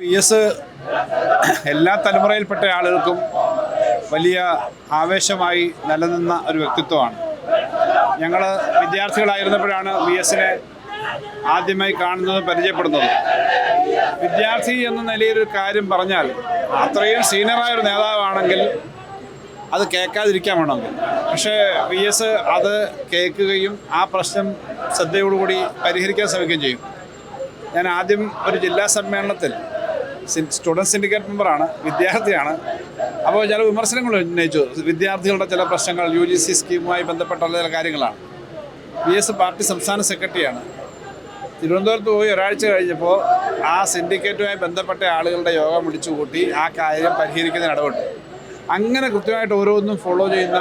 V S എല്ലാ തലമുറയിൽപ്പെട്ട ആളുകൾക്കും വലിയ ആവേശമായി നിലനിന്ന ഒരു വ്യക്തിത്വമാണ്. ഞങ്ങൾ വിദ്യാർത്ഥികളായിരുന്നപ്പോഴാണ് വി എസിനെ ആദ്യമായി കാണുന്നത് പരിചയപ്പെടുന്നത്. വിദ്യാർത്ഥി എന്ന നിലയിൽ ഒരു കാര്യം പറഞ്ഞാൽ അത്രയും സീനിയറായ ഒരു നേതാവാണെങ്കിൽ അത് കേൾക്കാതിരിക്കാൻ വേണമെങ്കിൽ പക്ഷേ വി എസ് അത് കേൾക്കുകയും ആ പ്രശ്നം ശ്രദ്ധയോടുകൂടി പരിഹരിക്കാൻ ശ്രമിക്കുകയും ചെയ്യും. ഞാൻ ആദ്യം ഒരു ജില്ലാ സമ്മേളനത്തിൽ സ്റ്റുഡന്റ് സിൻഡിക്കേറ്റ് മെമ്പറാണ് വിദ്യാർത്ഥിയാണ്. അപ്പോൾ ചില വിമർശനങ്ങൾ ഉന്നയിച്ചു. വിദ്യാർത്ഥികളുടെ ചില പ്രശ്നങ്ങൾ യു ജി സി സ്കീമുമായി ബന്ധപ്പെട്ട ചില കാര്യങ്ങളാണ്. പി എസ് പാർട്ടി സംസ്ഥാന സെക്രട്ടറിയാണ്. തിരുവനന്തപുരത്ത് പോയി ഒരാഴ്ച കഴിഞ്ഞപ്പോൾ ആ സിൻഡിക്കേറ്റുമായി ബന്ധപ്പെട്ട ആളുകളുടെ യോഗം വിളിച്ചു കൂട്ടി ആ കാര്യം പരിഹരിക്കുന്ന ഇടപെട്ടു. അങ്ങനെ കൃത്യമായിട്ട് ഓരോന്നും ഫോളോ ചെയ്യുന്ന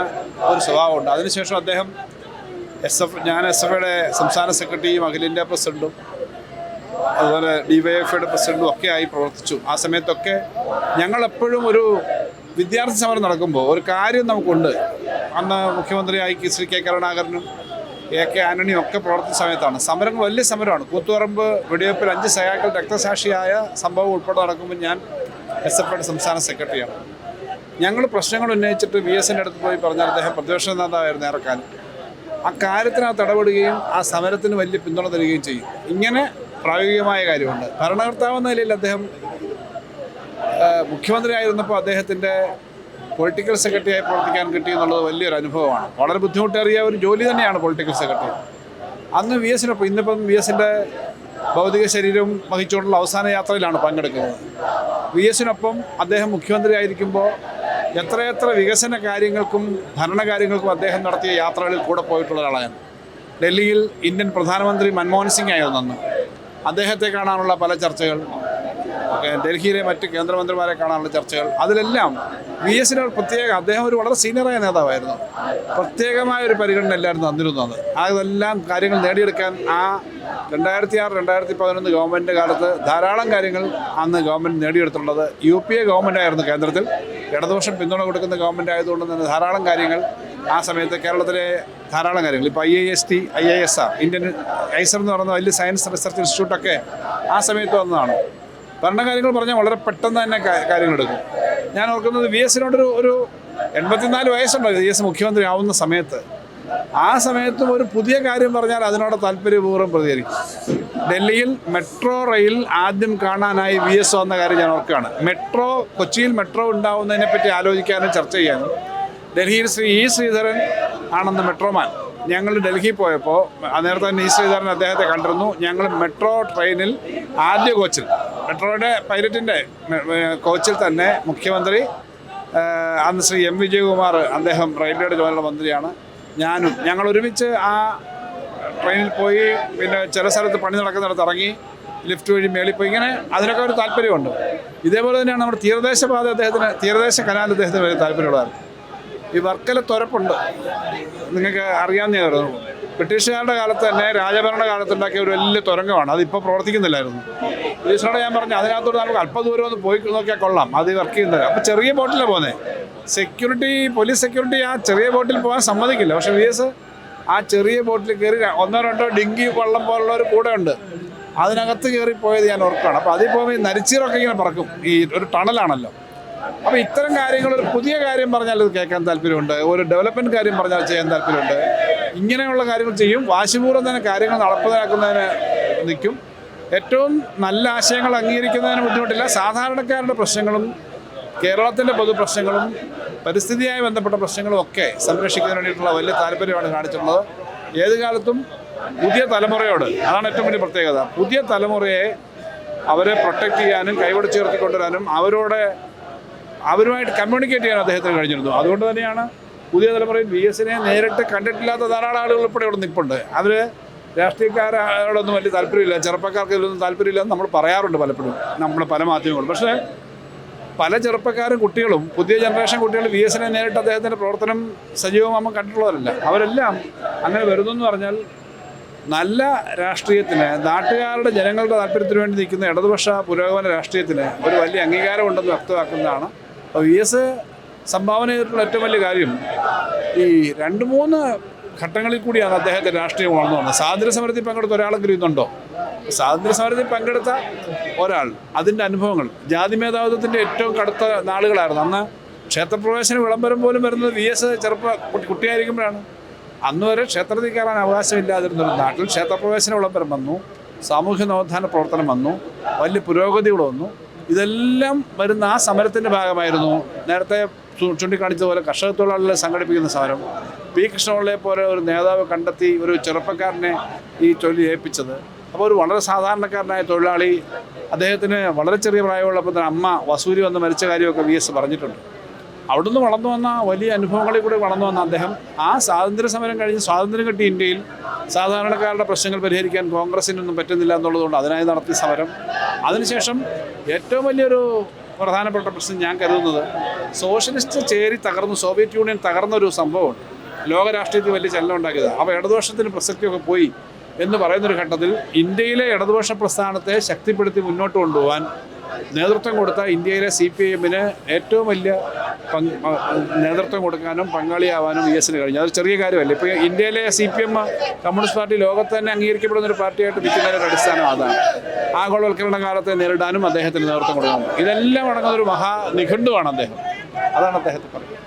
ഒരു സ്വഭാവമുണ്ട്. അതിനുശേഷം അദ്ദേഹം എസ് എഫ് ഞാൻ എസ് എഫ് ഐയുടെ സംസ്ഥാന സെക്രട്ടറിയും അഖിലേന്ത്യാ പ്രസിഡന്റും അതുപോലെ ഡിവൈഎഫ്ഐയുടെ പ്രസിഡന്റും ഒക്കെ ആയി പ്രവർത്തിച്ചു. ആ സമയത്തൊക്കെ ഞങ്ങളെപ്പോഴും ഒരു വിദ്യാർത്ഥി സമരം നടക്കുമ്പോൾ ഒരു കാര്യം നമുക്കുണ്ട്. അന്ന് മുഖ്യമന്ത്രിയായി ശ്രീ കെ കരുണാകരനും എ കെ ആന്റണിയും ഒക്കെ പ്രവർത്തിച്ച സമയത്താണ്. സമരങ്ങൾ വലിയ സമരമാണ്. കൂത്തുപറമ്പ് വെടിവെപ്പിൽ അഞ്ച് സഹാക്കൾ രക്തസാക്ഷിയായ സംഭവം ഉൾപ്പെടെ നടക്കുമ്പോൾ ഞാൻ എസ് എഫ് ഐയുടെ സംസ്ഥാന സെക്രട്ടറിയാണ്. ഞങ്ങൾ പ്രശ്നങ്ങൾ ഉന്നയിച്ചിട്ട് വി എസിന്റെ അടുത്ത് പോയി പറഞ്ഞാൽ അദ്ദേഹം പ്രതിപക്ഷ നേതാവായിരുന്നു ഏറെക്കാലം. ആ കാര്യത്തിനകത്ത് ഇടപെടുകയും ആ സമരത്തിന് വലിയ പിന്തുണ തരികയും ചെയ്യും. ഇങ്ങനെ പ്രായോഗികമായ കാര്യമുണ്ട്. ഭരണകർത്താവ് എന്ന നിലയിൽ അദ്ദേഹം മുഖ്യമന്ത്രിയായിരുന്നപ്പോൾ അദ്ദേഹത്തിന്റെ പൊളിറ്റിക്കൽ സെക്രട്ടറിയായി പ്രവർത്തിക്കാൻ കിട്ടി എന്നുള്ളത് വലിയൊരു അനുഭവമാണ്. വളരെ ബുദ്ധിമുട്ടേറിയ ഒരു ജോലി തന്നെയാണ് പൊളിറ്റിക്കൽ സെക്രട്ടറി അന്ന് വി എസിനൊപ്പം ഇന്നിപ്പം വി എസിന്റെ ഭൗതിക ശരീരം വഹിച്ചുകൊണ്ടുള്ള അവസാന യാത്രയിലാണ് പങ്കെടുക്കുന്നത്. വി എസിനൊപ്പം അദ്ദേഹം മുഖ്യമന്ത്രി ആയിരിക്കുമ്പോൾ എത്രയെത്ര വികസന കാര്യങ്ങൾക്കും ഭരണകാര്യങ്ങൾക്കും അദ്ദേഹം നടത്തിയ യാത്രകളിൽ കൂടെ പോയിട്ടുള്ള ഒരാളാണ് ഡൽഹിയിൽ ഇന്ത്യൻ പ്രധാനമന്ത്രി മൻമോഹൻ സിംഗ് ആയിരുന്നു അന്ന്. അദ്ദേഹത്തെ കാണാനുള്ള പല ചർച്ചകൾ ഡൽഹിയിലെ മറ്റ് കേന്ദ്രമന്ത്രിമാരെ കാണാനുള്ള ചർച്ചകൾ അതിലെല്ലാം വി എസിന് പ്രത്യേക അദ്ദേഹം ഒരു വളരെ സീനിയറായ നേതാവായിരുന്നു. പ്രത്യേകമായ ഒരു പരിഗണന എല്ലായിരുന്നു തന്നിരുന്നത്. അതെല്ലാം കാര്യങ്ങൾ നേടിയെടുക്കാൻ ആ രണ്ടായിരത്തി ആറ് രണ്ടായിരത്തി പതിനൊന്ന് ഗവൺമെന്റ് കാലത്ത് ധാരാളം കാര്യങ്ങൾ അന്ന് ഗവൺമെന്റ് നേടിയെടുത്തിട്ടുള്ളത് യു പി എ ഗവൺമെന്റ് ആയിരുന്നു കേന്ദ്രത്തിൽ. ഇടതുപക്ഷം പിന്തുണ കൊടുക്കുന്ന ഗവൺമെന്റ് ആയതുകൊണ്ട് തന്നെ ധാരാളം കാര്യങ്ങൾ ആ സമയത്ത് കേരളത്തിലെ ധാരാളം കാര്യങ്ങൾ. ഇപ്പോൾ I I S T I I S R Indian IISER എന്ന് പറയുന്ന വലിയ സയൻസ് റിസർച്ച് ഇൻസ്റ്റിറ്റ്യൂട്ടൊക്കെ ആ സമയത്ത് വന്നതാണ്. ഭരണകാര്യങ്ങൾ പറഞ്ഞാൽ വളരെ പെട്ടെന്ന് തന്നെ കാര്യങ്ങൾ എടുക്കും ഞാൻ ഓർക്കുന്നത് വി എസിനോടൊരു ഒരു എൺപത്തിനാല് വയസ്സുണ്ടോ വി എസ് മുഖ്യമന്ത്രി ആവുന്ന സമയത്ത്. ആ സമയത്തും ഒരു പുതിയ കാര്യം പറഞ്ഞാൽ അതിനോട് താല്പര്യപൂർവം പ്രതികരിക്കും. ഡൽഹിയിൽ മെട്രോ റെയിൽ ആദ്യം കാണാനായി വി എസ് വന്ന കാര്യം ഞാൻ ഓർക്കുകയാണ്. മെട്രോ കൊച്ചിയിൽ മെട്രോ ഉണ്ടാവുന്നതിനെ പറ്റി ആലോചിക്കാനും ചർച്ച ചെയ്യാനും ഡൽഹിയിൽ ശ്രീ ഇ ശ്രീധരൻ ആണെന്ന് മെട്രോമാൻ. ഞങ്ങൾ ഡൽഹി പോയപ്പോൾ നേരത്തെ തന്നെ ഇ ശ്രീധരൻ അദ്ദേഹത്തെ കണ്ടിരുന്നു. ഞങ്ങൾ മെട്രോ ട്രെയിനിൽ ആദ്യ കോച്ചിൽ മെട്രോയുടെ പൈലറ്റിന്റെ കോച്ചിൽ തന്നെ മുഖ്യമന്ത്രി അന്ന് ശ്രീ എം വിജയകുമാർ അദ്ദേഹം റെയിൽവേയുടെ ചുമതല മന്ത്രിയാണ്. ഞാനും ഞങ്ങൾ ഒരുമിച്ച് ആ ട്രെയിനിൽ പോയി പിന്നെ ചില സ്ഥലത്ത് പണി നടക്കുന്നിടത്ത് ഇറങ്ങി ലിഫ്റ്റ് വഴി മേളിൽ പോയി ഇങ്ങനെ അതിനൊക്കെ ഒരു താല്പര്യമുണ്ട്. ഇതേപോലെ തന്നെയാണ് നമ്മുടെ തീരദേശ പാത അദ്ദേഹത്തിന് തീരദേശ കനാൽ അദ്ദേഹത്തിന് വലിയ താല്പര്യമുള്ളതായിരുന്നു. ഈ വർക്കല തുരപ്പുണ്ട്. നിങ്ങൾക്ക് അറിയാവുന്നതായിരുന്നു ബ്രിട്ടീഷുകാരുടെ കാലത്ത് തന്നെ രാജഭരണ കാലത്തുണ്ടാക്കിയ ഒരു വലിയ തുരങ്കമാണ്. അതിപ്പോൾ പ്രവർത്തിക്കുന്നില്ലായിരുന്നു. ബ്രിട്ടീഷിനോട് ഞാൻ പറഞ്ഞു അതിനകത്തോട് നമുക്ക് അല്പ ദൂരം ഒന്ന് പോയി നോക്കിയാൽ കൊള്ളാം. അത് വർക്ക് ചെയ്യുന്നില്ല അപ്പോൾ ചെറിയ ബോട്ടിലാണ് പോകുന്നത് സെക്യൂരിറ്റി പോലീസ് സെക്യൂരിറ്റി ആ ചെറിയ ബോട്ടിൽ പോകാൻ സമ്മതിക്കില്ല. പക്ഷേ വി എസ് ആ ചെറിയ ബോട്ടിൽ കയറി ഒന്നോ രണ്ടോ ഡിങ്കി വള്ളം പോലുള്ള ഒരു കൂടെ ഉണ്ട്. അതിനകത്ത് കയറി പോയത് ഞാൻ ഓർക്കുകയാണ് അപ്പോൾ അതിൽ പോകുമ്പോൾ ഈ നരിച്ചീറൊക്കെ ഇങ്ങനെ പറക്കും. ഈ ഒരു ടണലാണല്ലോ. അപ്പോൾ ഇത്തരം കാര്യങ്ങൾ ഒരു പുതിയ കാര്യം പറഞ്ഞാൽ അത് കേൾക്കാൻ താല്പര്യമുണ്ട്. ഒരു ഡെവലപ്മെന്റ് കാര്യം പറഞ്ഞാൽ ചെയ്യാൻ താല്പര്യമുണ്ട്. ഇങ്ങനെയുള്ള കാര്യങ്ങൾ ചെയ്യും. വാശിപൂർവം തന്നെ കാര്യങ്ങൾ നടപ്പിലാക്കുന്നതിന് നിൽക്കും. ഏറ്റവും നല്ല ആശയങ്ങൾ അംഗീകരിക്കുന്നതിന് ബുദ്ധിമുട്ടില്ല. സാധാരണക്കാരുടെ പ്രശ്നങ്ങളും കേരളത്തിന്റെ പൊതുപ്രശ്നങ്ങളും പരിസ്ഥിതിയായി ബന്ധപ്പെട്ട പ്രശ്നങ്ങളും ഒക്കെ സംരക്ഷിക്കുന്നതിന് വേണ്ടിയിട്ടുള്ള വലിയ താല്പര്യമാണ് കാണിച്ചിട്ടുള്ളത്. ഏത് കാലത്തും പുതിയ തലമുറയോട് അതാണ് ഏറ്റവും വലിയ പ്രത്യേകത. പുതിയ തലമുറയെ അവരെ പ്രൊട്ടക്റ്റ് ചെയ്യാനും കൈപിടിച്ച് ഉയർത്തിക്കൊണ്ടുവരാനും അവരോട് അവരുമായിട്ട് കമ്മ്യൂണിക്കേറ്റ് ചെയ്യാൻ അദ്ദേഹത്തിന് കഴിഞ്ഞിരുന്നു. അതുകൊണ്ട് തന്നെയാണ് പുതിയ തലമുറയിൽ വി എസിനെ നേരിട്ട് കണ്ടിട്ടില്ലാത്ത ധാരാളം ആളുകൾ ഉൾപ്പെടെ ഇവിടെ നിൽപ്പുണ്ട്. അവർ രാഷ്ട്രീയക്കാരോടൊന്നും വലിയ താല്പര്യമില്ല. ചെറുപ്പക്കാർക്ക് ഇതിലൊന്നും താല്പര്യമില്ലെന്ന് നമ്മൾ പറയാറുണ്ട് പലപ്പോഴും. നമ്മൾ പല മാധ്യമങ്ങളും. പക്ഷേ പല ചെറുപ്പക്കാരും കുട്ടികളും പുതിയ ജനറേഷൻ കുട്ടികൾ വി എസിനെ നേരിട്ട് അദ്ദേഹത്തിന്റെ പ്രവർത്തനം സജീവമാകുമ്പോൾ കണ്ടിട്ടുള്ളവരല്ല. അവരെല്ലാം അങ്ങനെ വരുന്നു എന്ന് പറഞ്ഞാൽ നല്ല രാഷ്ട്രീയത്തിന് നാട്ടുകാരുടെ ജനങ്ങളുടെ താല്പര്യത്തിന് വേണ്ടി നിൽക്കുന്ന ഇടതുപക്ഷ പുരോഗമന രാഷ്ട്രീയത്തിന് ഒരു വലിയ അംഗീകാരമുണ്ടെന്ന് വ്യക്തമാക്കുന്നതാണ് അപ്പോൾ വി എസ് സംഭാവന ചെയ്തിട്ടുള്ള ഏറ്റവും വലിയ കാര്യം ഈ രണ്ട് മൂന്ന് ഘട്ടങ്ങളിൽ കൂടിയാണ് അദ്ദേഹത്തെ രാഷ്ട്രീയം വളർന്നു വന്നത്. സ്വാതന്ത്ര്യ സമരത്തിൽ പങ്കെടുത്ത ഒരാളെങ്കിലും ഇന്നുണ്ടോ സ്വാതന്ത്ര്യ സമരത്തിൽ പങ്കെടുത്ത ഒരാൾ അതിന്റെ അനുഭവങ്ങൾ ജാതി മേധാവിത്വത്തിന്റെ ഏറ്റവും കടുത്ത നാളുകളായിരുന്നു. അന്ന് ക്ഷേത്രപ്രവേശന വിളംബരം പോലും വരുന്നത് വി എസ് ചെറുപ്പ കുട്ടി- കുട്ടിയായിരിക്കുമ്പോഴാണ്. അന്ന് വരെ ക്ഷേത്രത്തിൽ കയറാൻ അവകാശമില്ലാതിരുന്ന ഒരു നാട്ടിൽ ക്ഷേത്രപ്രവേശന വിളംബരം വന്നു സാമൂഹ്യ നവോത്ഥാന പ്രവർത്തനം വന്നു വലിയ പുരോഗതികൾ വന്നു. ഇതെല്ലാം വരുന്ന ആ സമരത്തിന്റെ ഭാഗമായിരുന്നു. നേരത്തെ ചൂണ്ടിക്കാണിച്ചതുപോലെ ചൂണ്ടിക്കാണിച്ച പോലെ കർഷക തൊഴിലാളികളെ സംഘടിപ്പിക്കുന്ന സമരം. പി. കൃഷ്ണപിള്ളയെ പോലെ ഒരു നേതാവ് കണ്ടെത്തി ഒരു ചെറുപ്പക്കാരനെ ഈ തൊഴിൽ ഏൽപ്പിച്ചത്. അപ്പോൾ ഒരു വളരെ സാധാരണക്കാരനായ തൊഴിലാളി അദ്ദേഹത്തിന് വളരെ ചെറിയ പ്രായമുള്ളപ്പോൾ തന്നെ അമ്മ വസൂരി വന്ന് മരിച്ച കാര്യമൊക്കെ വി എസ് പറഞ്ഞിട്ടുണ്ട്. അവിടുന്ന് വളർന്നു വന്ന വലിയ അനുഭവങ്ങളിൽ കൂടെ വളർന്നു വന്ന അദ്ദേഹം ആ സ്വാതന്ത്ര്യ സമരം കഴിഞ്ഞ് സ്വാതന്ത്ര്യം കിട്ടിയ ഇന്ത്യയിൽ സാധാരണക്കാരുടെ പ്രശ്നങ്ങൾ പരിഹരിക്കാൻ കോൺഗ്രസിനൊന്നും പറ്റുന്നില്ല എന്നുള്ളതുകൊണ്ട് അതിനായി നടത്തിയ സമരം. അതിനുശേഷം ഏറ്റവും വലിയൊരു പ്രധാനപ്പെട്ട പ്രശ്നം ഞാൻ കരുതുന്നത് സോഷ്യലിസ്റ്റ് ചേരി തകർന്നു സോവിയറ്റ് യൂണിയൻ തകർന്നൊരു സംഭവമുണ്ട്. ലോകരാഷ്ട്രീയത്തിൽ വലിയ ചലനം ഉണ്ടാക്കിയത്. അപ്പോൾ ഇടതുപക്ഷത്തിന് പ്രസക്തിയൊക്കെ പോയി എന്ന് പറയുന്നൊരു ഘട്ടത്തിൽ ഇന്ത്യയിലെ ഇടതുപക്ഷ പ്രസ്ഥാനത്തെ ശക്തിപ്പെടുത്തി മുന്നോട്ട് കൊണ്ടുപോകാൻ നേതൃത്വം കൊടുത്ത ഇന്ത്യയിലെ സി പി എമ്മിന് ഏറ്റവും വലിയ നേതൃത്വം കൊടുക്കാനും പങ്കാളിയാവാനും വി എസിന് കഴിഞ്ഞു. അതൊരു ചെറിയ കാര്യമല്ല. ഇപ്പോൾ ഇന്ത്യയിലെ C P M communist party ലോകത്ത് തന്നെ അംഗീകരിക്കപ്പെടുന്ന ഒരു പാർട്ടിയായിട്ട് നിൽക്കുന്നതിന്റെ ഒരു അടിസ്ഥാനം അതാണ്. ആഗോളവൽക്കരണ കാലത്തെ നേരിടാനും അദ്ദേഹത്തിന് നേതൃത്വം കൊടുക്കാനും ഇതെല്ലാം അടങ്ങുന്ന ഒരു മഹാ നിഘണ്ടുവാണ് അദ്ദേഹം. അതാണ് അദ്ദേഹത്തെ പറയുന്നത്.